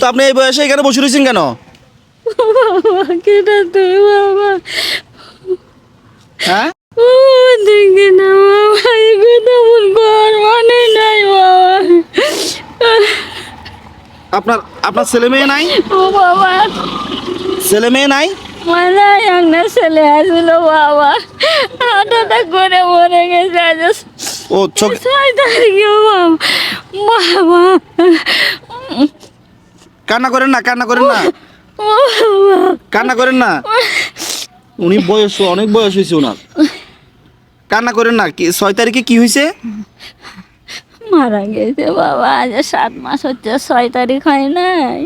তো আপনি এই বয়সে এখানে বসে রয়েছেন কেন? বাবা কেটা তুই বাবা। হ্যাঁ? দেখি না বাবা এগুলো আমার নাই বাবা। আপনার আপনার ছেলে মেয়ে নাই? ও বাবা। ছেলে মেয়ে নাই? মানে একটা ছেলে আসছিল বাবা। হাঁটাটা করে মরে গেছে আজ ও চোখ ছয় তারিখে বাবা। বাবা কান্না করেন না কান্না করেন না। কান্না করেন না। উনি বয়স অনেক বয়স হয়েছে ওনার। কান্না করেন না। কি ছয় তারিখে কি হয়েছে? মারা গেছে বাবা আজ সাত মাস হচ্ছে ছয় তারিখ হয় নাই।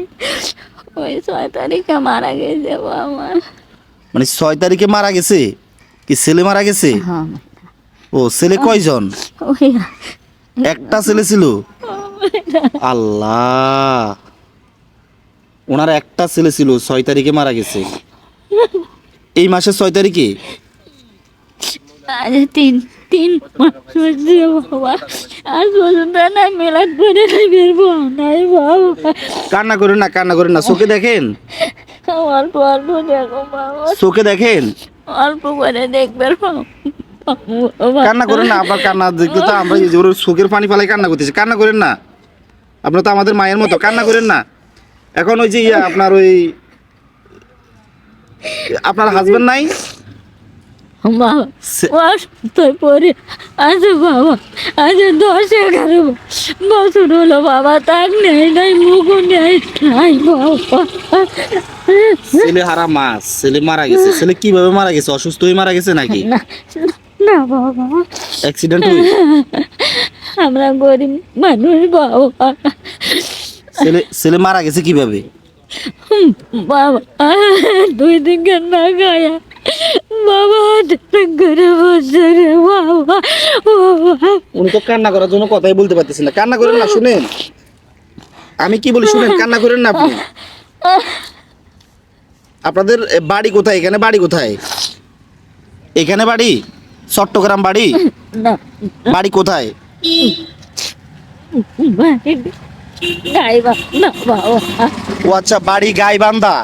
ওই ছয় তারিখে মারা গেছে বাবা। মানে ছয় তারিখে মারা গেছে? কি ছেলে মারা গেছে? হ্যাঁ। ও ছেলে কয়জন? একটা ছেলে ছিল? আল্লাহ! ওনার একটা ছেলে ছিল ছয় তারিখে মারা গেছে। এই মাসের ছয় তারিখে? আজ তিন তিন বাবা আজ পর্যন্ত না মেলাট করে বেরবো নাই বাবা। কান্না করেন না কান্না করেন না চোখে দেখেন? অল্প অল্প দেখো বাবা। চোখে দেখেন? অল্প করে দেখবে কান্না করেন না আপনার কান্না দেখতে তো আমরা চোখের পানি ফালাই কান্না করতেছি। কান্না করেন না। আপনার তো আমাদের মায়ের মতো কান্না করেন না। এখন ওই যে ইয়া আপনার ওই আপনার হাজবেন্ড নাই? বাবা সে- অসুস্থ পরে আছে বাবা আজ দশ এগারো বছর হলো বাবা তাক নেই নাই মুখও নেই নাই বাবা। ছেলে হারা ছেলে মারা গেছে। ছেলে কীভাবে মারা গেছে? অসুস্থ হয়ে মারা গেছে নাকি? না না বাবা। অ্যাক্সিডেন্ট হয়ে আমরা গরিব মানুষ বাবা। ছেলে ছেলে মারা গেছে কীভাবে? বাবা দুই দিনকে না গায়া। বাবা করে বসে রে বাবা। বাবা। উনি তো কান্না করার জন্য কথাই বলতে পারতেছেন না। কান্না করেন না শুনেন। আমি কি বলি শুনেন কান্না করেন না আপনি? আপনাদের বাড়ি কোথায়? এখানে বাড়ি কোথায়? এখানে বাড়ি? চট্টগ্রাম বাড়ি? বাড়ি কোথায়? ও আচ্ছা বাড়ি গাইবান্ধা।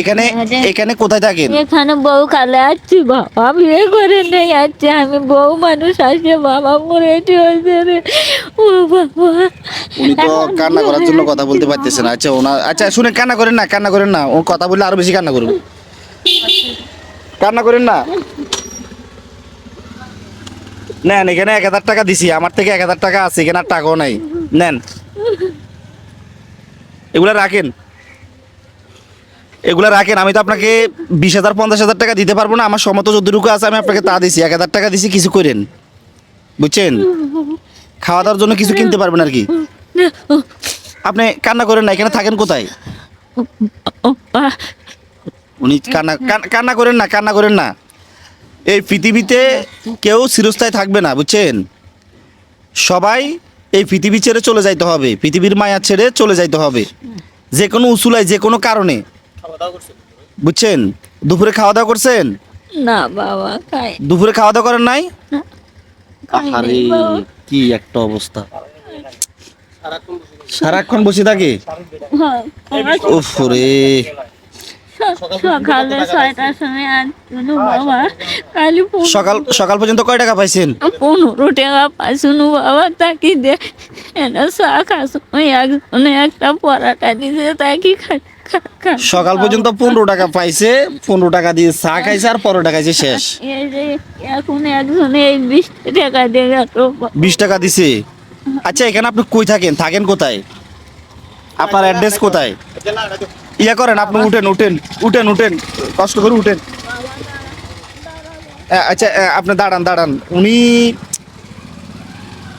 এখানে এখানে কোথায় থাকেন? এখানে বউ কালে আসছি বাবা বিয়ে করে নেই আসছে আমি বউ মানুষ আসছে বাবা মরেছি হয়েছে রে। ও বাবা। উনি তো কান্না করার জন্য কথা বলতে পারতেছেন না। আচ্ছা ওনার আচ্ছা শুনে কান্না করেন না কান্না করেন না। ও কথা বললে আরও বেশি কান্না করুন কান্না করেন না। নেন এখানে এক হাজার টাকা দিছি। আমার থেকে এক হাজার টাকা আছে এখানে আর টাকাও নাই। নেন। এগুলা রাখেন। এগুলা রাখেন। আমি তো আপনাকে বিশ হাজার, পঞ্চাশ হাজার টাকা দিতে পারব না। আমার সমত যতটুকু আছে, আমি আপনাকে তা দিছি। এক হাজার টাকা দিছি, কিছু করেন। বুঝছেন? খাওয়া দাওয়ার জন্য কিছু কিনতে পারবেন আর কি। আপনি কান্না করেন না, এখানে থাকেন কোথায়? উনি কান্না কান্না করেন না, কান্না করেন না। এই পৃথিবীতে কেউ চিরস্থায়ী থাকবে না, বুঝছেন? সবাই এই পৃথিবী ছেড়ে চলে যাইতে হবে পৃথিবীর মায়া ছেড়ে চলে যাইতে হবে। যে কোনো উসুলায় যে কোনো কারণে। বুঝছেন? দুপুরে খাওয়া দাওয়া করছেন? না বাবা খাই। দুপুরে খাওয়া দাওয়া করেন নাই? আরে কি একটা অবস্থা। সারাক্ষণ বসে থাকে? হ্যাঁ, উফ রে সকালে ছয়টার সময় আসছিল বাবা কালি সকাল সকাল পর্যন্ত কয় টাকা পাইছেন? পনেরো টাকা পাইছিল বাবা তাকে দে। এনে চা খাস একজনে একটা পরাটা দিছে তাকে খা খা- খা সকাল পর্যন্ত পনেরো টাকা পাইছে পনেরো টাকা দিয়ে চা খাইছে আর পনেরো টাকা খাইছে শেষ। এখন একজনে এই বিশ টাকা দিয়ে বিশ টাকা দিছে? আচ্ছা এখানে আপনি কই থাকেন? থাকেন কোথায়? আপনার অ্যাড্রেস কোথায়? ইয়া করেন আপনি উঠেন উঠেন উঠেন উঠেন কষ্ট করে উঠেন। আচ্ছা আপনি দাঁড়ান দাঁড়ান। উনি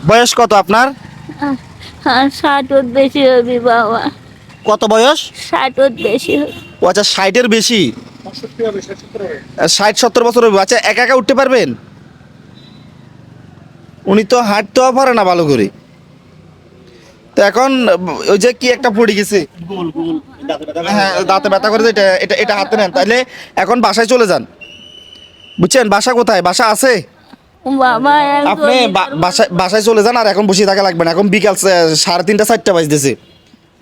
বয়স কত আপনার? আর ষাটর বেশি হবি বাবা। কত বয়স? ষাটর বেশি ও আচ্ছা ষাটের বেশি। ষাট সত্তর বছর হবে। আচ্ছা একা একা উঠতে পারবেন? উনি তো হাঁটতেও পারে না ভালো করে। তো এখন ওই যে কি একটা পড়ে গেছে? হ্যাঁ দাঁতে ব্যথা করে এটা এটা এটা হাতে নেন। তাহলে এখন বাসায় চলে যান। বুঝছেন? বাসা কোথায়? বাসা আছে? আপনি বাসায় বাসায় চলে যান আর এখন বসে থাকা লাগবে না। এখন বিকাল সাড়ে তিনটা চারটা বাজতেছে।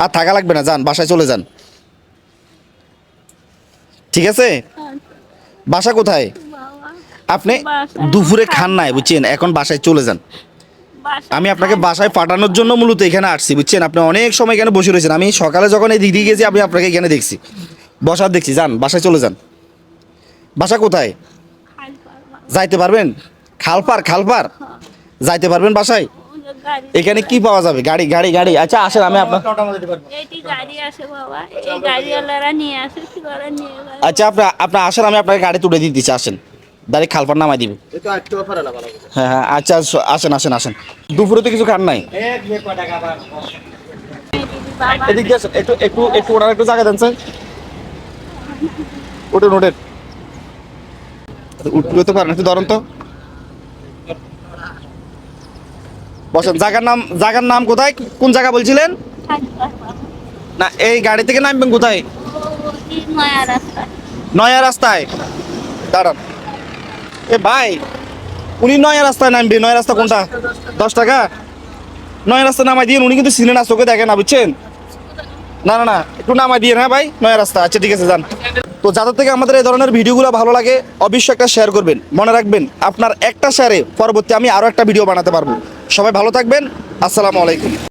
আর থাকা লাগবে না যান বাসায় চলে যান। ঠিক আছে? বাসা কোথায়? আপনি দুপুরে খান নাই বুঝছেন? এখন বাসায় চলে যান। আমি আপনাকে বাসায় পাঠানোর জন্য মূলত এখানে আসছি বুঝছেন? আপনি অনেক সময় এখানে বসে রয়েছেন। আমি সকালে যখন এই দিক দিয়ে গেছি আমি আপনাকে এখানে দেখছি। বসার দেখছি। যান বাসায় চলে যান। বাসা কোথায়? যাইতে পারবেন? খালপার খালপার যাইতে পারবেন বাসায়? এখানে কি পাওয়া যাবে? গাড়ি গাড়ি গাড়ি। আচ্ছা আসেন আমি আপনার আচ্ছা আপনি আপনার আসেন আমি আপনাকে গাড়ি তুলে দিতেছি আসেন। দাঁড়িয়ে খালপার নামাই দিবে। হ্যাঁ হ্যাঁ আচ্ছা আসেন আসেন আসেন। দুপুরে তো কিছু খান নাই? এদিক দিয়ে আসেন একটু একটু একটু ওনার একটু জায়গা দেন স্যার। ওঠেন ওঠেন। উঠতে পারেন একটু ধরেন তো। বসেন জায়গার নাম জায়গার নাম কোথায়? কোন জায়গা বলছিলেন? না এই গাড়ি থেকে নামবেন কোথায়? নয়া নয়া রাস্তায়। দাঁড়ান। এ ভাই, উনি নয়া রাস্তায় নামবে, নয়া রাস্তা কোনটা? দশ টাকা? নয়া রাস্তা নামাই দিয়ে উনি কিন্তু সিনে না চোখে দেখে না, বুঝছেন? না না না, একটু নামাই দিয়ে হ্যাঁ ভাই? নয়া রাস্তা আচ্ছা ঠিক আছে, যান। তো যাদের থেকে আমাদের এই ধরনের ভিডিওগুলো ভালো লাগে, অবশ্যই একটা শেয়ার করবেন। মনে রাখবেন, আপনার একটা শেয়ারে পরবর্তী আমি আরও একটা ভিডিও বানাতে পারব। সবাই ভালো থাকবেন, আসসালামু আলাইকুম।